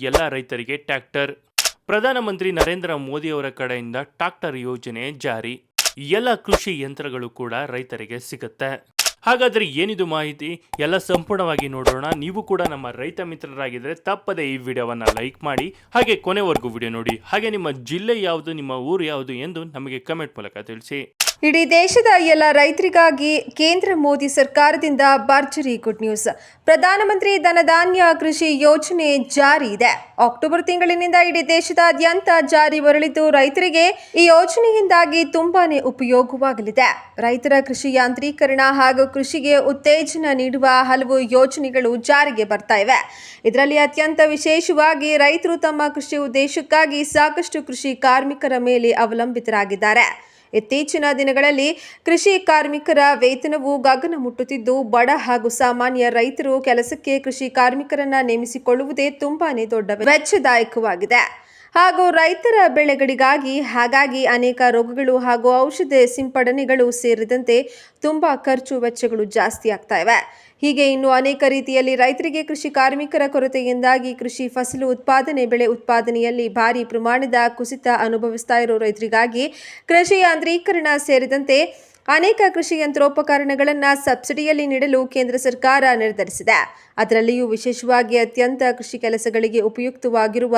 ಎಲ್ಲ ರೈತರಿಗೆ ಟ್ರ್ಯಾಕ್ಟರ್ ಪ್ರಧಾನಮಂತ್ರಿ ನರೇಂದ್ರ ಮೋದಿಯವರ ಕಡೆಯಿಂದ ಟ್ರಾಕ್ಟರ್ ಯೋಜನೆ ಜಾರಿ. ಎಲ್ಲ ಕೃಷಿ ಯಂತ್ರಗಳು ಕೂಡ ರೈತರಿಗೆ ಸಿಗುತ್ತೆ. ಹಾಗಾದರೆ ಏನಿದು ಮಾಹಿತಿ? ಎಲ್ಲ ಸಂಪೂರ್ಣವಾಗಿ ನೋಡೋಣ. ನೀವು ಕೂಡ ನಮ್ಮ ರೈತ ಮಿತ್ರರಾಗಿದ್ದರೆ ತಪ್ಪದೆ ಈ ವಿಡಿಯೋವನ್ನು ಲೈಕ್ ಮಾಡಿ. ಹಾಗೆ ಕೊನೆವರೆಗೂ ವಿಡಿಯೋ ನೋಡಿ. ಹಾಗೆ ನಿಮ್ಮ ಜಿಲ್ಲೆ ಯಾವುದು, ನಿಮ್ಮ ಊರು ಯಾವುದು ಎಂದು ನಮಗೆ ಕಮೆಂಟ್ ಮೂಲಕ ತಿಳಿಸಿ. ಇಡೀ ದೇಶದ ಎಲ್ಲ ರೈತರಿಗಾಗಿ ಕೇಂದ್ರ ಮೋದಿ ಸರ್ಕಾರದಿಂದ ಭರ್ಜರಿ ಗುಡ್ ನ್ಯೂಸ್. ಪ್ರಧಾನಮಂತ್ರಿ ಧನಧಾನ್ಯ ಕೃಷಿ ಯೋಜನೆ ಜಾರಿ ಇದೆ. ಅಕ್ಟೋಬರ್ ತಿಂಗಳಿನಿಂದ ಇಡೀ ದೇಶದಾದ್ಯಂತ ಜಾರಿ ಬರಲಿದ್ದು ರೈತರಿಗೆ ಈ ಯೋಜನೆಯಿಂದಾಗಿ ತುಂಬಾನೇ ಉಪಯೋಗವಾಗಲಿದೆ. ರೈತರ ಕೃಷಿ ಯಾಂತ್ರೀಕರಣ ಹಾಗೂ ಕೃಷಿಗೆ ಉತ್ತೇಜನ ನೀಡುವ ಹಲವು ಯೋಜನೆಗಳು ಜಾರಿಗೆ ಬರ್ತಾ ಇವೆ. ಇದರಲ್ಲಿ ಅತ್ಯಂತ ವಿಶೇಷವಾಗಿ ರೈತರು ತಮ್ಮ ಕೃಷಿ ಉದ್ದೇಶಕ್ಕಾಗಿ ಸಾಕಷ್ಟು ಕೃಷಿ ಕಾರ್ಮಿಕರ ಮೇಲೆ ಅವಲಂಬಿತರಾಗಿದ್ದಾರೆ. ಇತ್ತೀಚಿನ ದಿನಗಳಲ್ಲಿ ಕೃಷಿ ಕಾರ್ಮಿಕರ ವೇತನವು ಗಗನ ಮುಟ್ಟುತ್ತಿದ್ದು, ಬಡ ಹಾಗೂ ಸಾಮಾನ್ಯ ರೈತರು ಕೆಲಸಕ್ಕೆ ಕೃಷಿ ಕಾರ್ಮಿಕರನ್ನ ನೇಮಿಸಿಕೊಳ್ಳುವುದೇ ತುಂಬಾನೇ ದೊಡ್ಡ ವೆಚ್ಚದಾಯಕವಾಗಿದೆ. ಹಾಗೂ ರೈತರ ಬೆಳೆಗಳಿಗಾಗಿ ಹಾಗಾಗಿ ಅನೇಕ ರೋಗಗಳು ಹಾಗೂ ಔಷಧ ಸಿಂಪಡಣೆಗಳು ಸೇರಿದಂತೆ ತುಂಬಾ ಖರ್ಚು ವೆಚ್ಚಗಳು ಜಾಸ್ತಿ ಆಗ್ತಾ ಇವೆ. ಹೀಗೆ ಇನ್ನು ಅನೇಕ ರೀತಿಯಲ್ಲಿ ರೈತರಿಗೆ ಕೃಷಿ ಕಾರ್ಮಿಕರ ಕೊರತೆಯಿಂದಾಗಿ ಕೃಷಿ ಫಸಲು ಉತ್ಪಾದನೆ ಬೆಳೆ ಉತ್ಪಾದನೆಯಲ್ಲಿ ಭಾರಿ ಪ್ರಮಾಣದ ಕುಸಿತ ಅನುಭವಿಸ್ತಾ ಇರೋ ರೈತರಿಗಾಗಿ ಕೃಷಿ ಯಾಂತ್ರೀಕರಣ ಸೇರಿದಂತೆ ಅನೇಕ ಕೃಷಿ ಯಂತ್ರೋಪಕರಣಗಳನ್ನು ಸಬ್ಸಿಡಿಯಲ್ಲಿ ನೀಡಲು ಕೇಂದ್ರ ಸರ್ಕಾರ ನಿರ್ಧರಿಸಿದೆ. ಅದರಲ್ಲಿಯೂ ವಿಶೇಷವಾಗಿ ಅತ್ಯಂತ ಕೃಷಿ ಕೆಲಸಗಳಿಗೆ ಉಪಯುಕ್ತವಾಗಿರುವ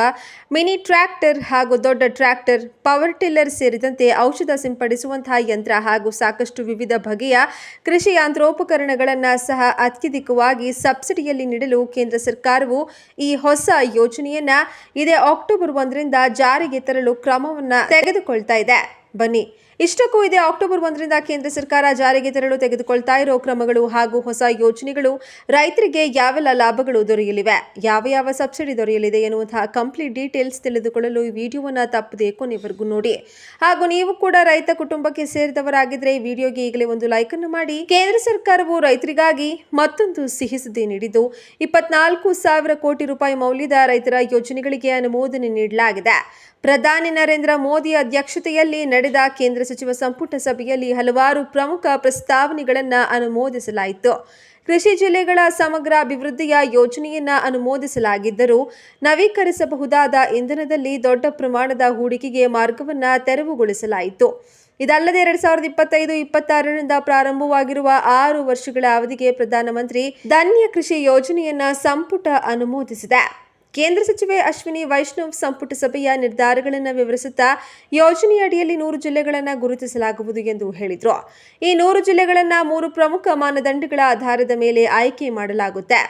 ಮಿನಿ ಟ್ರ್ಯಾಕ್ಟರ್ ಹಾಗೂ ದೊಡ್ಡ ಟ್ರ್ಯಾಕ್ಟರ್, ಪವರ್ ಟಿಲ್ಲರ್ ಸೇರಿದಂತೆ ಔಷಧ ಸಿಂಪಡಿಸುವಂತಹ ಯಂತ್ರ ಹಾಗೂ ಸಾಕಷ್ಟು ವಿವಿಧ ಬಗೆಯ ಕೃಷಿ ಯಂತ್ರೋಪಕರಣಗಳನ್ನು ಸಹ ಅತ್ಯಧಿಕವಾಗಿ ಸಬ್ಸಿಡಿಯಲ್ಲಿ ನೀಡಲು ಕೇಂದ್ರ ಸರ್ಕಾರವು ಈ ಹೊಸ ಯೋಜನೆಯನ್ನು ಇದೇ ಅಕ್ಟೋಬರ್ ಒಂದರಿಂದ ಜಾರಿಗೆ ತರಲು ಕ್ರಮವನ್ನು ತೆಗೆದುಕೊಳ್ತಾ ಇದೆ. ಬನ್ನಿ ಇಷ್ಟಕ್ಕೂ ಇದೆ ಅಕ್ಟೋಬರ್ ಒಂದರಿಂದ ಕೇಂದ್ರ ಸರ್ಕಾರ ಜಾರಿಗೆ ತರಲು ತೆಗೆದುಕೊಳ್ತಾ ಇರೋ ಕ್ರಮಗಳು ಹಾಗೂ ಹೊಸ ಯೋಜನೆಗಳು ರೈತರಿಗೆ ಯಾವೆಲ್ಲ ಲಾಭಗಳು ದೊರೆಯಲಿವೆ, ಯಾವ ಯಾವ ಸಬ್ಸಿಡಿ ದೊರೆಯಲಿದೆ ಎನ್ನುವಂತಹ ಕಂಪ್ಲೀಟ್ ಡೀಟೇಲ್ಸ್ ತಿಳಿದುಕೊಳ್ಳಲು ಈ ವಿಡಿಯೋವನ್ನು ತಪ್ಪದೆ ಕೊನೆವರೆಗೂ ನೋಡಿ. ಹಾಗೂ ನೀವು ಕೂಡ ರೈತ ಕುಟುಂಬಕ್ಕೆ ಸೇರಿದವರಾಗಿದ್ರೆ ಈ ವಿಡಿಯೋಗೆ ಈಗಲೇ ಒಂದು ಲೈಕ್ ಅನ್ನು ಮಾಡಿ. ಕೇಂದ್ರ ಸರ್ಕಾರವು ರೈತರಿಗಾಗಿ ಮತ್ತೊಂದು ಸಿಹಿ ಸುದ್ದಿ ನೀಡಿದ್ದು, ಇಪ್ಪತ್ನಾಲ್ಕು ಸಾವಿರ ಕೋಟಿ ರೂಪಾಯಿ ಮೌಲ್ಯದ ರೈತರ ಯೋಜನೆಗಳಿಗೆ ಅನುಮೋದನೆ ನೀಡಲಾಗಿದೆ. ಪ್ರಧಾನಿ ನರೇಂದ್ರ ಮೋದಿ ಅಧ್ಯಕ್ಷತೆಯಲ್ಲಿ ನಡೆದ ಕೇಂದ್ರ ಸಚಿವ ಸಂಪುಟ ಸಭೆಯಲ್ಲಿ ಹಲವಾರು ಪ್ರಮುಖ ಪ್ರಸ್ತಾವನೆಗಳನ್ನು ಅನುಮೋದಿಸಲಾಯಿತು. ಕೃಷಿ ಜಿಲ್ಲೆಗಳ ಸಮಗ್ರ ಅಭಿವೃದ್ಧಿಯ ಯೋಜನೆಯನ್ನ ಅನುಮೋದಿಸಲಾಗಿದ್ದರೂ ನವೀಕರಿಸಬಹುದಾದ ಇಂಧನದಲ್ಲಿ ದೊಡ್ಡ ಪ್ರಮಾಣದ ಹೂಡಿಕೆಗೆ ಮಾರ್ಗವನ್ನ ತೆರವುಗೊಳಿಸಲಾಯಿತು. ಇದಲ್ಲದೆ ಎರಡ್ ಸಾವಿರದ ಇಪ್ಪತ್ತೈದು, ಇಪ್ಪತ್ತಾರರಿಂದ ಪ್ರಾರಂಭವಾಗಿರುವ ಆರು ವರ್ಷಗಳ ಅವಧಿಗೆ ಪ್ರಧಾನಮಂತ್ರಿ ಧನ್ಯ ಕೃಷಿ ಯೋಜನೆಯನ್ನ ಸಂಪುಟ ಅನುಮೋದಿಸಿದೆ. ಕೇಂದ್ರ ಸಚಿವೆ ಅಶ್ವಿನಿ ವೈಷ್ಣವ್ ಸಂಪುಟ ಸಭೆಯ ನಿರ್ಧಾರಗಳನ್ನು ವಿವರಿಸುತ್ತಾ ಯೋಜನೆಯಡಿಯಲ್ಲಿ ನೂರು ಜಿಲ್ಲೆಗಳನ್ನು ಗುರುತಿಸಲಾಗುವುದು ಎಂದು ಹೇಳಿದರು. ಈ ನೂರು ಜಿಲ್ಲೆಗಳನ್ನು ಮೂರು ಪ್ರಮುಖ ಮಾನದಂಡಗಳ ಆಧಾರದ ಮೇಲೆ ಆಯ್ಕೆ ಮಾಡಲಾಗುತ್ತೆ.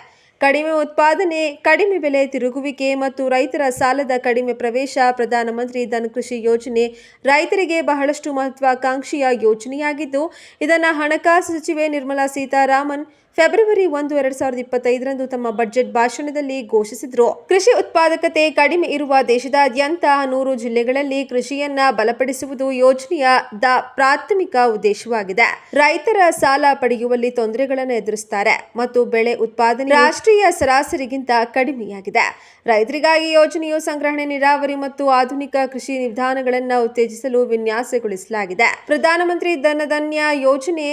ಕಡಿಮೆ ಉತ್ಪಾದನೆ, ಕಡಿಮೆ ಬೆಲೆ ತಿರುಗುವಿಕೆ ಮತ್ತು ರೈತರ ಸಾಲದ ಕಡಿಮೆ ಪ್ರವೇಶ ಪ್ರಧಾನಮಂತ್ರಿ ಧನ್ ಕೃಷಿ ಯೋಜನೆ ರೈತರಿಗೆ ಬಹಳಷ್ಟು ಮಹತ್ವಾಕಾಂಕ್ಷಿಯ ಯೋಜನೆಯಾಗಿದ್ದು, ಇದನ್ನು ಹಣಕಾಸು ಸಚಿವೆ ನಿರ್ಮಲಾ ಸೀತಾರಾಮನ್ ಫೆಬ್ರವರಿ ಒಂದು, ಎರಡ್ ಸಾವಿರದ ಇಪ್ಪತ್ತೈದರಂದು ತಮ್ಮ ಬಜೆಟ್ ಭಾಷಣದಲ್ಲಿ ಘೋಷಿಸಿದ್ರು. ಕೃಷಿ ಉತ್ಪಾದಕತೆ ಕಡಿಮೆ ಇರುವ ದೇಶದಾದ್ಯಂತ ನೂರು ಜಿಲ್ಲೆಗಳಲ್ಲಿ ಕೃಷಿಯನ್ನ ಬಲಪಡಿಸುವುದು ಯೋಜನೆಯ ದ ಪ್ರಾಥಮಿಕ ಉದ್ದೇಶವಾಗಿದೆ. ರೈತರ ಸಾಲ ಪಡೆಯುವಲ್ಲಿ ತೊಂದರೆಗಳನ್ನು ಎದುರಿಸುತ್ತಾರೆ ಮತ್ತು ಬೆಳೆ ಉತ್ಪಾದನೆ ರಾಷ್ಟ್ರೀಯ ಸರಾಸರಿಗಿಂತ ಕಡಿಮೆಯಾಗಿದೆ. ರೈತರಿಗಾಗಿ ಯೋಜನೆಯು ಸಂಗ್ರಹಣೆ, ನೀರಾವರಿ ಮತ್ತು ಆಧುನಿಕ ಕೃಷಿ ವಿಧಾನಗಳನ್ನು ಉತ್ತೇಜಿಸಲು ವಿನ್ಯಾಸಗೊಳಿಸಲಾಗಿದೆ. ಪ್ರಧಾನಮಂತ್ರಿ ಧನಧನ್ಯ ಯೋಜನೆ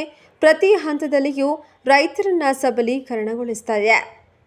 ಪ್ರತಿ ಹಂತದಲ್ಲಿಯೂ ರೈತರನ್ನ ಸಬಲೀಕರಣಗೊಳಿಸುತ್ತದೆ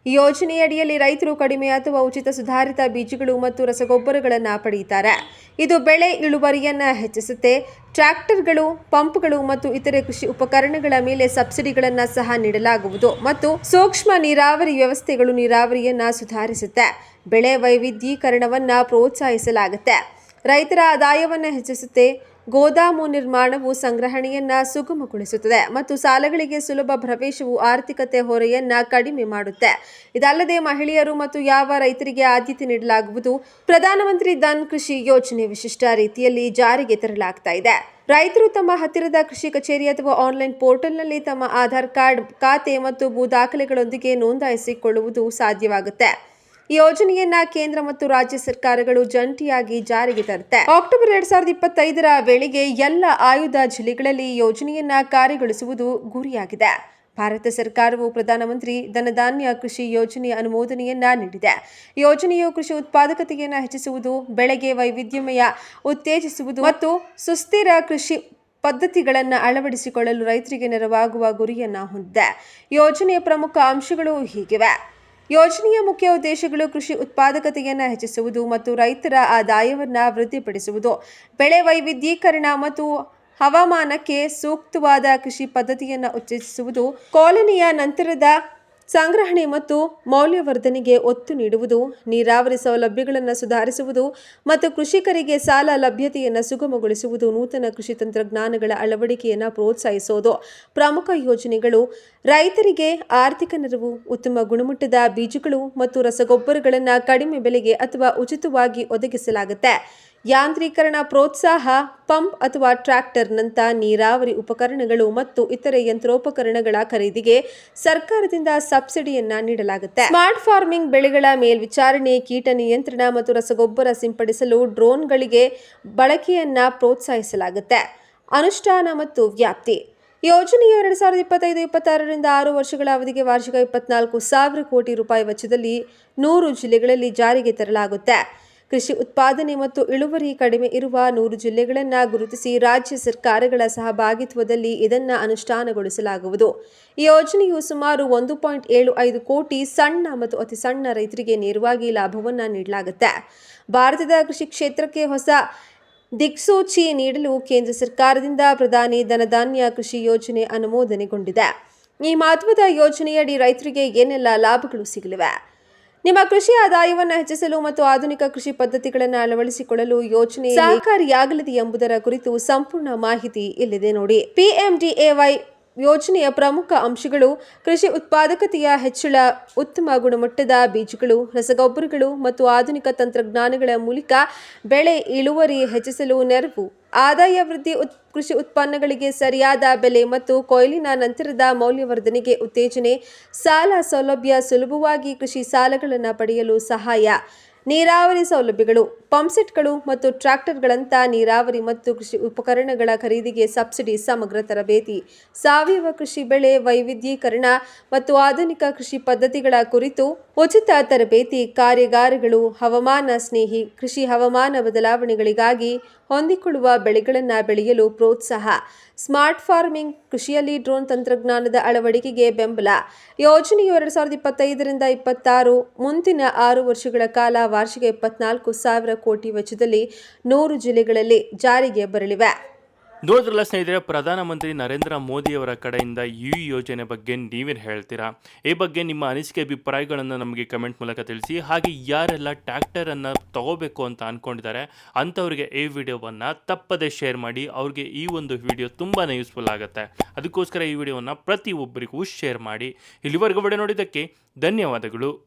ಈ ಯೋಜನೆಯಡಿಯಲ್ಲಿ ರೈತರು ಕಡಿಮೆ ಅಥವಾ ಉಚಿತ ಸುಧಾರಿತ ಬೀಜಗಳು ಮತ್ತು ರಸಗೊಬ್ಬರಗಳನ್ನು ಪಡೆಯುತ್ತಾರೆ. ಇದು ಬೆಳೆ ಇಳುವರಿಯನ್ನು ಹೆಚ್ಚಿಸುತ್ತೆ. ಟ್ರ್ಯಾಕ್ಟರ್ಗಳು, ಪಂಪ್ಗಳು ಮತ್ತು ಇತರೆ ಕೃಷಿ ಉಪಕರಣಗಳ ಮೇಲೆ ಸಬ್ಸಿಡಿಗಳನ್ನು ಸಹ ನೀಡಲಾಗುವುದು ಮತ್ತು ಸೂಕ್ಷ್ಮ ನೀರಾವರಿ ವ್ಯವಸ್ಥೆಗಳು ನೀರಾವರಿಯನ್ನು ಸುಧಾರಿಸುತ್ತೆ. ಬೆಳೆ ವೈವಿಧ್ಯೀಕರಣವನ್ನು ಪ್ರೋತ್ಸಾಹಿಸಲಾಗುತ್ತೆ. ರೈತರ ಆದಾಯವನ್ನು ಹೆಚ್ಚಿಸುತ್ತೆ. ಗೋದಾಮು ನಿರ್ಮಾಣವು ಸಂಗ್ರಹಣೆಯನ್ನ ಸುಗಮಗೊಳಿಸುತ್ತದೆ ಮತ್ತು ಸಾಲಗಳಿಗೆ ಸುಲಭ ಪ್ರವೇಶವು ಆರ್ಥಿಕತೆ ಹೊರೆಯನ್ನ ಕಡಿಮೆ ಮಾಡುತ್ತೆ. ಇದಲ್ಲದೆ ಮಹಿಳೆಯರು ಮತ್ತು ಯಾವ ರೈತರಿಗೆ ಆದ್ಯತೆ ನೀಡಲಾಗುವುದು? ಪ್ರಧಾನಮಂತ್ರಿ ಧನ್ ಕೃಷಿ ಯೋಜನೆ ವಿಶಿಷ್ಟ ರೀತಿಯಲ್ಲಿ ಜಾರಿಗೆ ತರಲಾಗ್ತಾ ಇದೆ. ರೈತರು ತಮ್ಮ ಹತ್ತಿರದ ಕೃಷಿ ಕಚೇರಿ ಅಥವಾ ಆನ್ಲೈನ್ ಪೋರ್ಟಲ್ನಲ್ಲಿ ತಮ್ಮ ಆಧಾರ್ ಕಾರ್ಡ್, ಖಾತೆ ಮತ್ತು ಭೂ ದಾಖಲೆಗಳೊಂದಿಗೆ ನೋಂದಾಯಿಸಿಕೊಳ್ಳುವುದು ಸಾಧ್ಯವಾಗುತ್ತೆ. ಯೋಜನೆಯನ್ನ ಕೇಂದ್ರ ಮತ್ತು ರಾಜ್ಯ ಸರ್ಕಾರಗಳು ಜಂಟಿಯಾಗಿ ಜಾರಿಗೆ ತರುತ್ತೆ ಅಕ್ಟೋಬರ್ ಎರಡ್ ಸಾವಿರದ ಇಪ್ಪತ್ತೈದರ ವೇಳೆಗೆ ಎಲ್ಲ ಆಯುಧ ಜಿಲ್ಲೆಗಳಲ್ಲಿ ಯೋಜನೆಯನ್ನ ಕಾರ್ಯಗೊಳಿಸುವುದು ಗುರಿಯಾಗಿದೆ. ಭಾರತ ಸರ್ಕಾರವು ಪ್ರಧಾನಮಂತ್ರಿ ಧನಧಾನ್ಯ ಕೃಷಿ ಯೋಜನೆಯ ಅನುಮೋದನೆಯನ್ನ ನೀಡಿದೆ. ಯೋಜನೆಯು ಕೃಷಿ ಉತ್ಪಾದಕತೆಯನ್ನು ಹೆಚ್ಚಿಸುವುದು, ಬೆಳೆಗೆ ವೈವಿಧ್ಯಮಯ ಉತ್ತೇಜಿಸುವುದು ಮತ್ತು ಸುಸ್ಥಿರ ಕೃಷಿ ಪದ್ಧತಿಗಳನ್ನು ಅಳವಡಿಸಿಕೊಳ್ಳಲು ರೈತರಿಗೆ ನೆರವಾಗುವ ಗುರಿಯನ್ನು ಹೊಂದಿದೆ. ಯೋಜನೆಯ ಪ್ರಮುಖ ಅಂಶಗಳು ಹೀಗಿವೆ. ಯೋಜನೆಯ ಮುಖ್ಯ ಉದ್ದೇಶಗಳು ಕೃಷಿ ಉತ್ಪಾದಕತೆಯನ್ನು ಹೆಚ್ಚಿಸುವುದು ಮತ್ತು ರೈತರ ಆದಾಯವನ್ನು ವೃದ್ಧಿಪಡಿಸುವುದು. ಬೆಳೆ ವೈವಿಧ್ಯೀಕರಣ ಮತ್ತು ಹವಾಮಾನಕ್ಕೆ ಸೂಕ್ತವಾದ ಕೃಷಿ ಪದ್ಧತಿಯನ್ನು ಉತ್ತೇಜಿಸುವುದು. ಕಾಲೋನಿಯ ನಂತರದ ಸಂಗ್ರಹಣೆ ಮತ್ತು ಮೌಲ್ಯವರ್ಧನೆಗೆ ಒತ್ತು ನೀಡುವುದು, ನೀರಾವರಿ ಸೌಲಭ್ಯಗಳನ್ನು ಸುಧಾರಿಸುವುದು ಮತ್ತು ಕೃಷಿಕರಿಗೆ ಸಾಲ ಲಭ್ಯತೆಯನ್ನು ಸುಗಮಗೊಳಿಸುವುದು ನೂತನ ಕೃಷಿ ತಂತ್ರಜ್ಞಾನಗಳ ಅಳವಡಿಕೆಯನ್ನು ಪ್ರೋತ್ಸಾಹಿಸುವುದು ಪ್ರಮುಖ ಯೋಜನೆಗಳು ರೈತರಿಗೆ ಆರ್ಥಿಕ ನೆರವು, ಉತ್ತಮ ಗುಣಮಟ್ಟದ ಬೀಜಗಳು ಮತ್ತು ರಸಗೊಬ್ಬರಗಳನ್ನು ಕಡಿಮೆ ಬೆಲೆಗೆ ಅಥವಾ ಉಚಿತವಾಗಿ ಒದಗಿಸಲಾಗುತ್ತೆ. ಯಾಂತ್ರೀಕರಣ ಪ್ರೋತ್ಸಾಹ, ಪಂಪ್ ಅಥವಾ ಟ್ರ್ಯಾಕ್ಟರ್ನಂಥ ನೀರಾವರಿ ಉಪಕರಣಗಳು ಮತ್ತು ಇತರೆ ಯಂತ್ರೋಪಕರಣಗಳ ಖರೀದಿಗೆ ಸರ್ಕಾರದಿಂದ ಸಬ್ಸಿಡಿಯನ್ನ ನೀಡಲಾಗುತ್ತೆ. ಸ್ಮಾರ್ಟ್ ಫಾರ್ಮಿಂಗ್ ಬೆಳೆಗಳ ಮೇಲ್ವಿಚಾರಣೆ, ಕೀಟ ನಿಯಂತ್ರಣ ಮತ್ತು ರಸಗೊಬ್ಬರ ಸಿಂಪಡಿಸಲು ಡ್ರೋನ್ಗಳಿಗೆ ಬಳಕೆಯನ್ನ ಪ್ರೋತ್ಸಾಹಿಸಲಾಗುತ್ತೆ. ಅನುಷ್ಠಾನ ಮತ್ತು ವ್ಯಾಪ್ತಿ. ಯೋಜನೆಯು ಎರಡು ಸಾವಿರದ ಇಪ್ಪತ್ತೈದು, ಇಪ್ಪತ್ತಾರರಿಂದ ಆರು ವರ್ಷಗಳ ಅವಧಿಗೆ ವಾರ್ಷಿಕ ಇಪ್ಪತ್ನಾಲ್ಕು ಸಾವಿರ ಕೋಟಿ ರೂಪಾಯಿ ವೆಚ್ಚದಲ್ಲಿ ನೂರು ಜಿಲ್ಲೆಗಳಲ್ಲಿ ಜಾರಿಗೆ ತರಲಾಗುತ್ತೆ. ಕೃಷಿ ಉತ್ಪಾದನೆ ಮತ್ತು ಇಳುವರಿ ಕಡಿಮೆ ಇರುವ ನೂರು ಜಿಲ್ಲೆಗಳನ್ನು ಗುರುತಿಸಿ ರಾಜ್ಯ ಸರ್ಕಾರಗಳ ಸಹಭಾಗಿತ್ವದಲ್ಲಿ ಇದನ್ನು ಅನುಷ್ಠಾನಗೊಳಿಸಲಾಗುವುದು. ಈ ಯೋಜನೆಯು ಸುಮಾರು ಒಂದು ಪಾಯಿಂಟ್ ಏಳು ಐದು ಕೋಟಿ ಸಣ್ಣ ಮತ್ತು ಅತಿ ಸಣ್ಣ ರೈತರಿಗೆ ನೇರವಾಗಿ ಲಾಭವನ್ನು ನೀಡಲಾಗುತ್ತೆ. ಭಾರತದ ಕೃಷಿ ಕ್ಷೇತ್ರಕ್ಕೆ ಹೊಸ ದಿಕ್ಸೂಚಿ ನೀಡಲು ಕೇಂದ್ರ ಸರ್ಕಾರದಿಂದ ಪ್ರಧಾನಿ ಧನಧಾನ್ಯ ಕೃಷಿ ಯೋಜನೆ ಅನುಮೋದನೆಗೊಂಡಿದೆ. ಈ ಮಹತ್ವದ ಯೋಜನೆಯಡಿ ರೈತರಿಗೆ ಏನೆಲ್ಲ ಲಾಭಗಳು ಸಿಗಲಿವೆ? ನಿಮ್ಮ ಕೃಷಿ ಆದಾಯವನ್ನು ಹೆಚ್ಚಿಸಲು ಮತ್ತು ಆಧುನಿಕ ಕೃಷಿ ಪದ್ಧತಿಗಳನ್ನು ಅಳವಡಿಸಿಕೊಳ್ಳಲು ಯೋಜನೆ ಸಹಕಾರಿಯಾಗಲಿದೆ ಎಂಬುದರ ಕುರಿತು ಸಂಪೂರ್ಣ ಮಾಹಿತಿ ಇಲ್ಲಿದೆ ನೋಡಿ. ಪಿಎಂಡಿಎವೈ ಯೋಜನೆಯ ಪ್ರಮುಖ ಅಂಶಗಳು ಕೃಷಿ ಉತ್ಪಾದಕತೆಯ ಹೆಚ್ಚಳ, ಉತ್ತಮ ಗುಣಮಟ್ಟದ ಬೀಜಗಳು, ರಸಗೊಬ್ಬರಗಳು ಮತ್ತು ಆಧುನಿಕ ತಂತ್ರಜ್ಞಾನಗಳ ಮೂಲಕ ಬೆಳೆ ಇಳುವರಿ ಹೆಚ್ಚಿಸಲು ನೆರವು. ಆದಾಯ ವೃದ್ಧಿ ಉತ್, ಕೃಷಿ ಉತ್ಪನ್ನಗಳಿಗೆ ಸರಿಯಾದ ಬೆಲೆ ಮತ್ತು ಕೊಯ್ಲಿನ ನಂತರದ ಮೌಲ್ಯವರ್ಧನೆಗೆ ಉತ್ತೇಜನೆ, ಸಾಲ ಸೌಲಭ್ಯ ಸುಲಭವಾಗಿ ಕೃಷಿ ಸಾಲಗಳನ್ನು ಪಡೆಯಲು ಸಹಾಯ. ನೀರಾವರಿ ಸೌಲಭ್ಯಗಳು ಪಂಪ್ಸೆಟ್ಗಳು ಮತ್ತು ಟ್ರ್ಯಾಕ್ಟರ್ಗಳಂಥ ನೀರಾವರಿ ಮತ್ತು ಕೃಷಿ ಉಪಕರಣಗಳ ಖರೀದಿಗೆ ಸಬ್ಸಿಡಿ ಸಮಗ್ರ ತರಬೇತಿ. ಸಾವಯವ ಕೃಷಿ ಬೆಳೆ ವೈವಿಧ್ಯೀಕರಣ ಮತ್ತು ಆಧುನಿಕ ಕೃಷಿ ಪದ್ಧತಿಗಳ ಕುರಿತು ಉಚಿತ ತರಬೇತಿ ಕಾರ್ಯಾಗಾರಗಳು, ಹವಾಮಾನ ಸ್ನೇಹಿ, ಕೃಷಿ ಹವಾಮಾನ ಬದಲಾವಣೆಗಳಿಗಾಗಿ ಹೊಂದಿಕೊಳ್ಳುವ ಬೆಳೆಗಳನ್ನು ಬೆಳೆಯಲು ಪ್ರೋತ್ಸಾಹ. ಸ್ಮಾರ್ಟ್ ಫಾರ್ಮಿಂಗ್, ಕೃಷಿಯಲ್ಲಿ ಡ್ರೋನ್ ತಂತ್ರಜ್ಞಾನದ ಅಳವಡಿಕೆಗೆ ಬೆಂಬಲ. ಯೋಜನೆಯು ಎರಡು ಸಾವಿರದ ಇಪ್ಪತ್ತೈದರಿಂದ ಇಪ್ಪತ್ತಾರು, ಮುಂದಿನ ಆರು ವರ್ಷಗಳ ಕಾಲ ವಾರ್ಷಿಕ ಇಪ್ಪತ್ನಾಲ್ಕು ಸಾವಿರ ಕೋಟಿ ವೆಚ್ಚದಲ್ಲಿ ನೂರು ಜಿಲ್ಲೆಗಳಲ್ಲಿ ಜಾರಿಗೆ ಬರಲಿವೆ. ನೋಡಿದ್ರಲ್ಲ ಸ್ನೇಹಿತರೆ, ಪ್ರಧಾನಮಂತ್ರಿ ನರೇಂದ್ರ ಮೋದಿಯವರ ಕಡೆಯಿಂದ ಈ ಯೋಜನೆ ಬಗ್ಗೆ ನೀವೇನು ಹೇಳ್ತೀರಾ? ಈ ಬಗ್ಗೆ ನಿಮ್ಮ ಅನಿಸಿಕೆ ಅಭಿಪ್ರಾಯಗಳನ್ನು ನಮಗೆ ಕಮೆಂಟ್ ಮೂಲಕ ತಿಳಿಸಿ. ಹಾಗೆ ಯಾರೆಲ್ಲ ಟ್ಯಾಕ್ಟರನ್ನು ತಗೋಬೇಕು ಅಂತ ಅಂದ್ಕೊಂಡಿದ್ದಾರೆ ಅಂಥವ್ರಿಗೆ ಈ ವಿಡಿಯೋವನ್ನು ತಪ್ಪದೇ ಶೇರ್ ಮಾಡಿ. ಅವ್ರಿಗೆ ಈ ಒಂದು ವಿಡಿಯೋ ತುಂಬಾ ಯೂಸ್ಫುಲ್ ಆಗುತ್ತೆ. ಅದಕ್ಕೋಸ್ಕರ ಈ ವಿಡಿಯೋವನ್ನು ಪ್ರತಿಯೊಬ್ಬರಿಗೂ ಶೇರ್ ಮಾಡಿ. ಇಲ್ಲಿವರೆಗೂ ವಿಡಿಯೋ ನೋಡಿದ್ದಕ್ಕೆ ಧನ್ಯವಾದಗಳು.